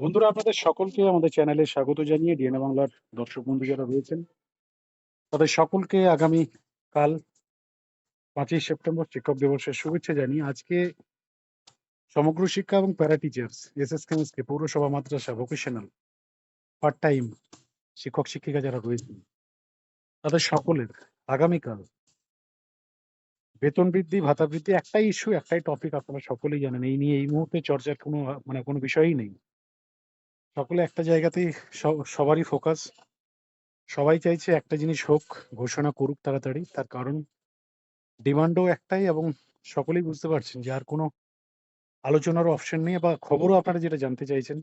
বন্ধুরা, আপনাদের সকলকে আমাদের চ্যানেলে স্বাগত জানিয়ে ডিএনএ বাংলার দর্শক বন্ধু যারা রয়েছেন, তাদের সকলকে আগামী কাল পাঁচই সেপ্টেম্বর শিক্ষক দিবসের শুভেচ্ছা জানিয়ে আজকে সমগ্র শিক্ষা এবং প্যারা টিচার্স এস এস কেমিস্ট্রি পৌরসভা, মাদ্রাসা ভোকেশনাল পার্ট টাইম শিক্ষক, শিক্ষিকা যারা রয়েছেন, তাদের সকলের আগামীকাল বেতন বৃদ্ধি, ভাতা বৃদ্ধি একটাই ইস্যু একটাই টপিক আপনারা সকলেই জানেন। এই নিয়ে এই মুহূর্তে চর্চার কোনো মানে কোনো বিষয়ই নেই। সকলে একটা জায়গাতেই সবারই ফোকাস সবাই চাইছে একটা জিনিস হোক, ঘোষণা করুক তাড়াতাড়ি। তার কারণ ডিমান্ডও একটাই এবং সকলেই বুঝতে পারছেন যে আর কোনো আলোচনার অপশন নেই বা খবরও আপনারা যেটা জানতে চাইছেন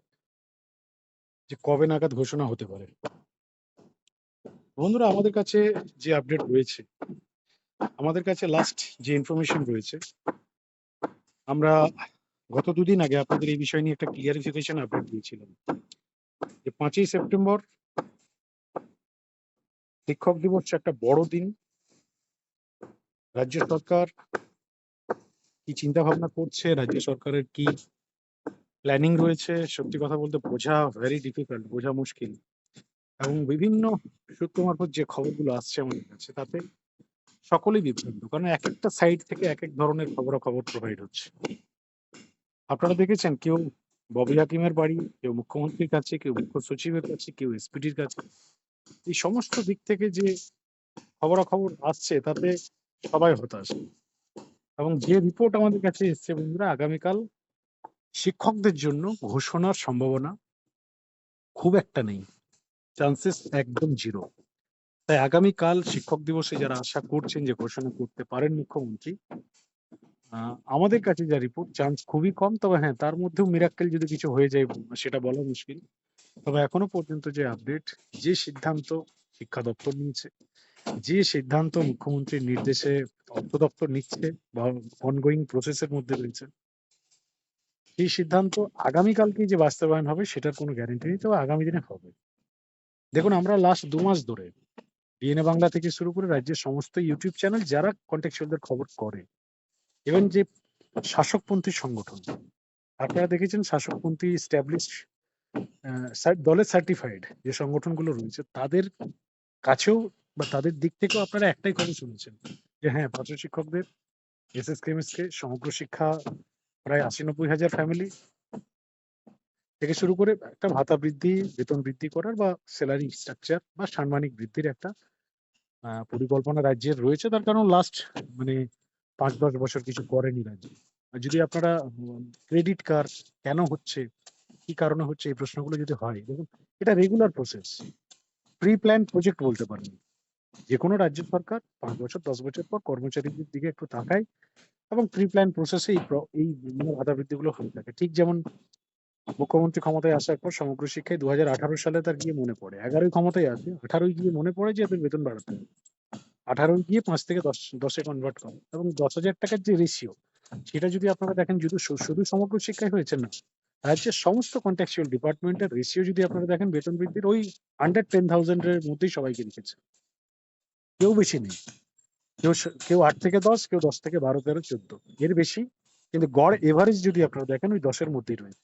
যে কবে নাগাদ ঘোষণা হতে পারে। বন্ধুরা, আমাদের কাছে যে আপডেট রয়েছে, আমাদের কাছে লাস্ট যে ইনফরমেশন রয়েছে, আমরা গত দুদিন আগে আপনাদের এই বিষয় নিয়ে একটা ক্লিয়ারিফিকেশন আপডেট দিয়েছিলাম। যে পাঁচই সেপ্টেম্বর শিক্ষক দিবস একটা বড় দিন। রাজ্য সরকার কি চিন্তা ভাবনা করছে? রাজ্য সরকারের কি প্ল্যানিং রয়েছে? সত্যি কথা বলতে বোঝা ভেরি ডিফিকাল্ট বোঝা মুশকিল। এবং বিভিন্ন সূত্র মারফত যে খবরগুলো আসছে আমাদের কাছে, তাতে সকলেই বিভ্রান্ত, কারণ এক একটা সাইড থেকে এক এক ধরনের খবরাখবর প্রোভাইড হচ্ছে। আপনারা দেখেছেন কেউ ববি হাকিমের বাড়ি, কেউ মুখ্যমন্ত্রীর কাছে, কেউ মুখ্য সচিবের কাছে, কেউ এসপিডির কাছে। এই সমস্ত দিক থেকে যে খবরাখবর আসছে, তাতে সবাই হতাশ। এবং যে রিপোর্ট আমাদের কাছে এসছে বন্ধুরা, আগামীকাল শিক্ষকদের জন্য ঘোষণার সম্ভাবনা খুব একটা নেই। চান্সেস একদম জিরো। তাই আগামীকাল শিক্ষক দিবসে যারা আশা করছেন যে ঘোষণা করতে পারেন মুখ্যমন্ত্রী আমাদের কাছে যা রিপোর্ট চান্স খুবই কম, তবে হ্যাঁ তার মধ্যেও মিরাক্কেল যদি কিছু হয়ে যায়, সেটা বলা মুশকিল। তবে এখনও পর্যন্ত যে আপডেট যে সিদ্ধান্ত শিক্ষা দপ্তর নিয়েছে, যে সিদ্ধান্ত মুখ্যমন্ত্রীর নির্দেশে অর্থ দপ্তর নিচ্ছে বা অনগোয়িং প্রসেসের মধ্যে রয়েছে এই সিদ্ধান্ত আগামীকালকেই যে বাস্তবায়ন হবে, সেটার কোনো গ্যারেন্টি নেই, তবে আগামী দিনে হবে। দেখুন, আমরা লাস্ট দু মাস ধরে বিএনএ বাংলা থেকে শুরু করে রাজ্যের সমস্ত ইউটিউব চ্যানেল যারা কন্টেক্সুয়ালদের খবর করে ইভেন যে শাসকপন্থী সংগঠন, আপনারা দেখেছেন শাসকপন্থী স্ট্যাবলিশ দলের সার্টিফাইড যে সংগঠনগুলো রয়েছে, তাদের কাছেও বা তাদের দিক থেকেও আপনারা একটাই কথা শুনেছেন যে হ্যাঁ পাত্র শিক্ষকদের এস এস কে সমগ্র শিক্ষা প্রায় আশি নব্বই হাজার ফ্যামিলি থেকে শুরু করে একটা ভাতা বৃদ্ধি, বেতন বৃদ্ধি করার বা স্যালারি স্ট্রাকচার বা সাম্মানিক বৃদ্ধির একটা পরিকল্পনা রাজ্যের রয়েছে। তার কারণ লাস্ট মানে পাঁচ, দশ বছর কিছু করেনি রাজ্য যদি আপনারা ক্রেডিট কার্ড কেন হচ্ছে, কি কারণে হচ্ছে, এই প্রশ্নগুলো যদি হয়, দেখুন, এটা regular process pre plan project বলতে পারেন। যে কোনো রাজ্য সরকার পাঁচ বছর, দশ বছর পর কর্মচারীদের দিকে একটু তাকায় এবং প্রি প্ল্যান প্রসেসে এই ভাতা বৃদ্ধিগুলো হয়ে থাকে। ঠিক যেমন মুখ্যমন্ত্রী ক্ষমতায় আসার পর সমগ্র শিক্ষায় দু হাজার আঠারো সালে তার গিয়ে মনে পড়ে। এগারোই ক্ষমতায় আসে আঠারোই গিয়ে মনে পড়ে যে এদের বেতন বাড়াতে হবে। আঠারোই গিয়ে পাঁচ থেকে দশ, দশে কনভার্ট করে। এবং দশ হাজার টাকার যে রেশিও সেটা যদি আপনারা দেখেন শুধু শুধু সমগ্র শিক্ষায় হয়েছে না রাজ্যের সমস্ত কন্ট্যাকচুয়াল ডিপার্টমেন্টের রেশিও যদি আপনারা দেখেন, বেতন বৃদ্ধির ওই আন্ডার টেন থাউজেন্ডের মধ্যেই সবাইকে রেখেছে কেউ বেশি নেই। কেউ কেউ আট থেকে দশ, কেউ দশ থেকে বারো, তেরো, চোদ্দ। এর বেশি। কিন্তু গড় এভারেজ যদি আপনারা দেখেন, ওই দশের মধ্যেই রয়েছে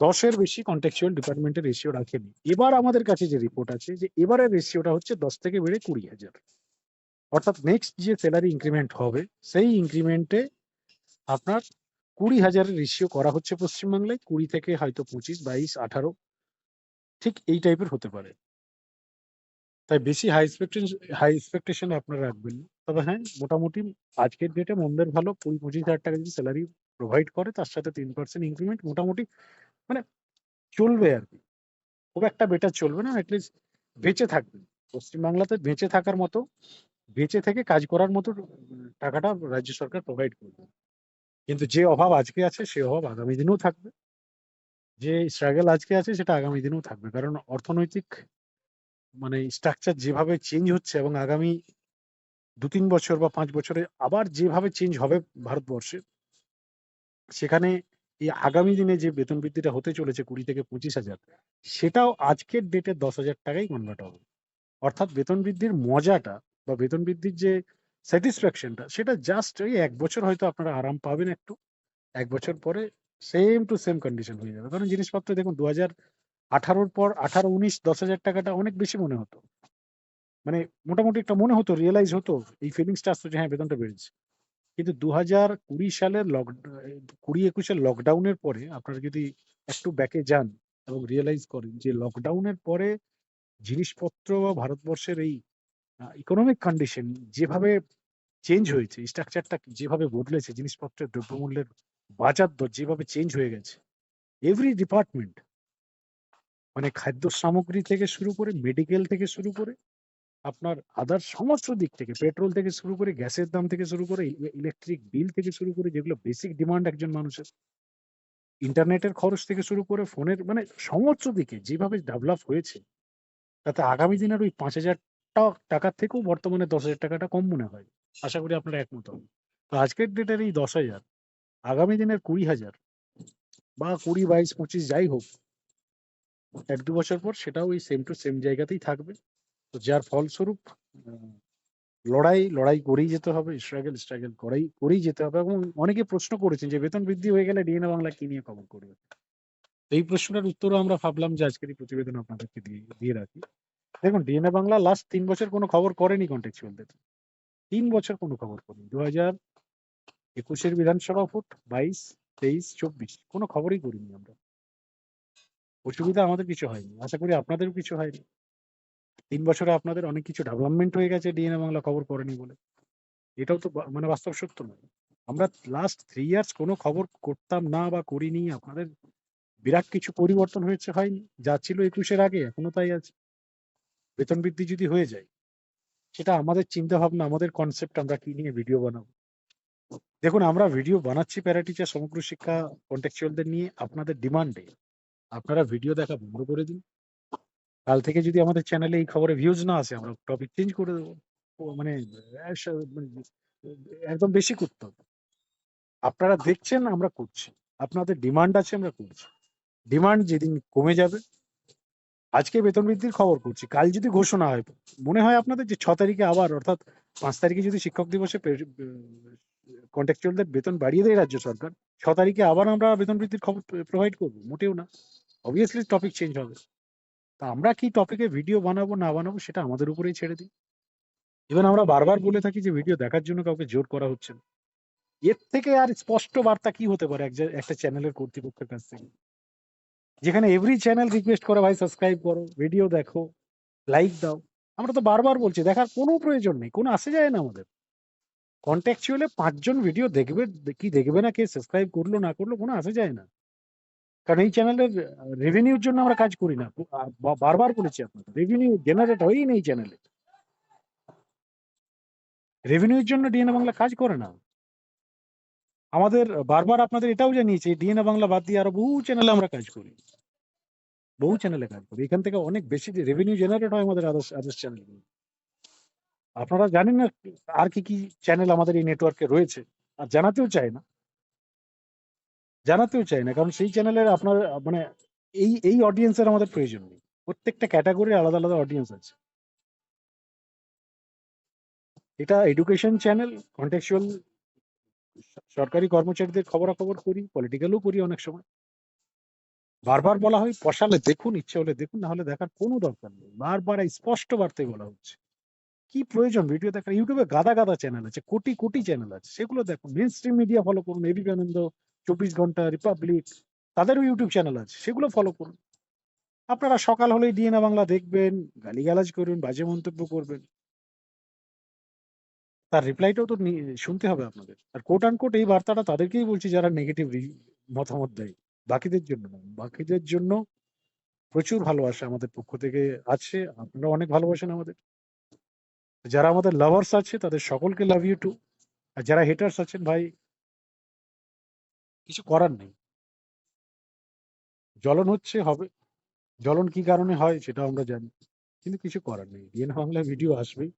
দশের বেশি কন্টেক্সুয়াল ডিপার্টমেন্টের রেশিও রাখেনি। এবার আমাদের কাছে যে রিপোর্ট আছে, যে এবারের রেশিওটা হচ্ছে দশ থেকে বেড়ে কুড়ি হাজার। অর্থাৎ নেক্সট যে স্যালারি ইনক্রিমেন্ট হবে, সেই ইনক্রিমেন্টে আপনার কুড়ি হাজারের রেশিও করা হচ্ছে পশ্চিমবাংলায়, কুড়ি থেকে হয়তো পঁচিশ, বাইশ, আঠারো, ঠিক এই টাইপের হতে পারে। তাই বেশি হাই এক্সপেকটেশন হাই এক্সপেকটেশন আপনারা রাখবেন না। তবে হ্যাঁ মোটামুটি আজকের ডেটে মন্দের ভালো, কুড়ি, পঁচিশ হাজার টাকা যদি স্যালারি প্রোভাইড করে, তার সাথে তিন পার্সেন্ট ইনক্রিমেন্ট মোটামুটি মানে চলবে আর কি। খুব একটা বেটার চলবে না অ্যাটলিস্ট বেঁচে থাকবেন। পশ্চিমবাংলাতে বেঁচে থাকার মতো বেঁচে থেকে কাজ করার মতো টাকাটা রাজ্য সরকার প্রোভাইড করবে। কিন্তু যে অভাব আজকে আছে, সে অভাব আগামী দিনেও থাকবে। যে স্ট্রাগল আজকে আছে, সেটা আগামী দিনেও থাকবে। কারণ অর্থনৈতিক মানে স্ট্রাকচার যেভাবে চেঞ্জ হচ্ছে এবং আগামী দু তিন বছর বা পাঁচ বছরে আবার যেভাবে চেঞ্জ হবে ভারতবর্ষে, সেখানে এই আগামী দিনে যে বেতন বৃদ্ধিটা হতে চলেছে কুড়ি থেকে পঁচিশ হাজার, সেটাও আজকের ডেটে দশ হাজার টাকাই কনভার্ট হবে। অর্থাৎ বেতন বৃদ্ধির মজাটা বা বেতন বৃদ্ধির যে স্যাটিসফ্যাকশনটা সেটা জাস্ট ওই এক বছর হয়তো আপনারা আরাম পাবেন একটু এক বছর পরে সেম টু সেম কন্ডিশন হয়ে যাবে। কারণ জিনিসপত্র দেখুন ২০১৮ র পর ১৮-১৯ ৳১০,০০০ টাকাটা অনেক বেশি মনে হতো। মানে মোটামুটি একটা মনে হতো, রিয়ালাইজ হতো। এই ফিলিংসটা আসতো যে হ্যাঁ, বেতনটা বেড়েছে। কিন্তু ২০২০ সালের লক এ ২০-২১ লকডাউনের পরে আপনারা যদি একটু ব্যাকে যান এবং রিয়েলাইজ করেন যে লকডাউনের পরে জিনিসপত্র বা ভারতবর্ষের এই ইকোনমিক কন্ডিশন যেভাবে চেঞ্জ হয়েছে, স্ট্রাকচারটা যেভাবে বদলেছে, জিনিসপত্রের দ্রব্যমূল্যের বাজার দর যেভাবে চেঞ্জ হয়ে গেছে। এভরি ডিপার্টমেন্ট মানে খাদ্য সামগ্রী থেকে শুরু করে, মেডিকেল থেকে শুরু করে, আপনার আদার্স সমস্ত দিক থেকে পেট্রোল থেকে শুরু করে, গ্যাসের দাম থেকে শুরু করে, ইলেকট্রিক বিল থেকে শুরু করে যেগুলো বেসিক ডিমান্ড একজন মানুষের। ইন্টারনেটের খরচ থেকে শুরু করে ফোনের মানে সমস্ত দিকে যেভাবে ডেভেলপ হয়েছে, তাতে আগামী দিনের ওই ৳৫,০০০ টাকার থেকেও বর্তমানে ৳১০,০০০ টাকাটা কম মনে হয়। আশা করি আপনারা একমত। তো আজকের ডেটের এই ১০,০০০ আগামী দিনের ২০,০০০ বা ২০, ২২, ২৫ যাই হোক ১-২ বছর পর সেটাও ওই সেম টু সেম জায়গাতেই থাকবে। তো যার ফলস্বরূপ লড়াই, লড়াই করেই যেতে হবে। স্ট্রাগল, স্ট্রাগল করেই করেই যেতে হবে এবং অনেকে প্রশ্ন করেছেন যে বেতন বৃদ্ধি হয়ে গেলে ডিএনএ বাংলা কি নিয়ে খবর করবে? এই প্রশ্নটার উত্তরও আমরা ভাবলাম যে আজকের এই প্রতিবেদন আপনাদেরকে দিয়ে দিয়ে রাখি। দেখুন ডিএনএ বাংলা লাস্ট ৩ বছর কোনো খবর করেনি কনটেক্সচুয়ালদের। ৩ বছর কোনো খবর করেনি। ২০২১ এর বিধানসভা ভোট, ২২, ২৩, ২৪ কোনো খবরই করিনি আমরা। অসুবিধা আমাদের কিছু হয়নি। আশা করি আপনাদেরও কিছু হয়নি। তিন বছরে আপনাদের অনেক কিছু ডেভেলপমেন্ট হয়ে গেছে ডিএনএ বাংলা খবর করেনি বলে। এটাও তো মানে বাস্তব সত্য নয়। আমরা লাস্ট থ্রি ইয়ার্স কোনো খবর করতাম না বা করিনি। আপনাদের বিরাট কিছু পরিবর্তন হয়েছে হয়নি। যা ছিল ২১ এর আগে এখনও তাই আছে। বেতন বৃদ্ধি যদি হয়ে যায়, সেটা আমাদের চিন্তা ভাবনা আমাদের কনসেপ্ট আমরা কি নিয়ে ভিডিও বানাবো। দেখুন আমরা ভিডিও বানাচ্ছি প্যারা টিচার সমগ্র শিক্ষা কনটেক্সচুয়ালদের নিয়ে আপনাদের ডিমান্ডে। আপনারা ভিডিও দেখা বন্ধ করে দিন। কাল থেকে যদি আমাদের চ্যানেলে এই খবরে ভিউজ না আসে আমরা টপিক চেঞ্জ করে দেবো মানে একদম বেশি করতে হবে আপনারা দেখছেন আমরা করছি। আপনাদের ডিমান্ড আছে আমরা করছি। ডিমান্ড যেদিন কমে যাবে আজকে বেতন বৃদ্ধির খবর করছি। কাল যদি ঘোষণা হয়, মনে হয় আপনাদের যে ৬ তারিখে আবার অর্থাৎ ৫ তারিখে যদি শিক্ষক দিবসে কন্ট্রাকচুয়ালদের বেতন বাড়িয়ে দেয় রাজ্য সরকার, ৬ তারিখে আবার আমরা বেতন বৃদ্ধির খবর প্রোভাইড করব? মোটেও না। অবভিয়াসলি টপিক চেঞ্জ হবে। তা আমরা কি টপিকে ভিডিও বানাবো না বানাবো সেটা আমাদের উপরেই ছেড়ে দিই ইভেন আমরা বারবার বলে থাকি যে ভিডিও দেখার জন্য কাউকে জোর করা হচ্ছে না। এর থেকে আর স্পষ্ট বার্তা কি হতে পারে এক একটা চ্যানেলের কর্তৃপক্ষের কাছ থেকে? যেখানে এভরি চ্যানেল রিকোয়েস্ট করে ভাই সাবস্ক্রাইব করো, ভিডিও দেখো, লাইক দাও। আমরা তো বারবার বলছি দেখার কোনো প্রয়োজন নেই। কোনো আসে যায় না আমাদের। কনটেক্সচুয়াল এ ৫ জন ভিডিও দেখবে কি দেখবে না কে সাবস্ক্রাইব করল না করল কোনো আসে যায় না। কারণ এই চ্যানেলের রেভিনিউর জন্য আমরা কাজ করি না। বারবার বলেছি আপনাদের। রেভিনিউ জেনারেট হয়ই না এই চ্যানেলে। রেভিনিউর জন্য ডিএনএ বাংলা কাজ করে না। আমাদের বারবার আপনাদের এটাও জানিয়েছি ডিএনএ বাংলা বাদ দিয়ে আরও বহু চ্যানেলে আমরা কাজ করি। বহু চ্যানেলে কাজ করি। এখান থেকে অনেক বেশি রেভিনিউ জেনারেট হয় আমাদের আদার্স আদার্স। আপনারা জানেন না আর কি, কি চ্যানেল আমাদের এই নেটওয়ার্কে রয়েছে। আর জানাতেও চায় না। জানাতেও চায় না। কারণ সেই চ্যানেলের আপনার মানে এই, এই অডিয়েন্সের আমাদের প্রয়োজন নেই। প্রত্যেকটা ক্যাটেগরির আলাদা, আলাদা অডিয়েন্স আছে। এটা এডুকেশন চ্যানেল, কনটেক্সচুয়াল স সরকারি কর্মচারীদের খবরাখবর করি, পলিটিক্যালও করি অনেক সময়। বারবার বলা হয় পশালে দেখুন, ইচ্ছে হলে দেখুন, না হলে দেখার কোনো দরকার নেই। বারবার স্পষ্ট বার্তায় বলা হচ্ছে। কি প্রয়োজন ভিডিও দেখার? এ গাদা, গাদা চ্যানেল আছে। কোটি, কোটি চ্যানেল আছে। সেগুলো দেখুন। মেইনস্ট্রিম মিডিয়া ফলো করুন। এবিপি আনন্দ, ২৪ ঘণ্টা, রিপাবলিক তাদেরও ইউটিউব চ্যানেল আছে। সেগুলো ফলো করুন। আপনারা সকাল হলেই ডিএনএ বাংলা দেখবেন, গালিগালাজ করবেন, বাজে মন্তব্য করবেন। তার রিপ্লাইটাও তো শুনতে হবে আপনাদের। আর কোট আনকোট এই বার্তাটা তাদেরকেই বলছি যারা নেগেটিভ মতামত দেয়। বাকিদের জন্য বাকিদের জন্য প্রচুর ভালোবাসা আমাদের পক্ষ থেকে আছে। আপনারা অনেক ভালোবাসেন আমাদের। যারা আমাদের লাভার্স আছে তাদের সকলকে লাভ ইউ টু। আর যারা হেটার্স আছেন ভাই কিছু করার নেই। জ্বলন হচ্ছে, হবে। জ্বলন কি কারণে হয় সেটাও আমরা জানি। কিন্তু কিছু করার নেই। ডিএনএ বাংলায় ভিডিও আসবেই।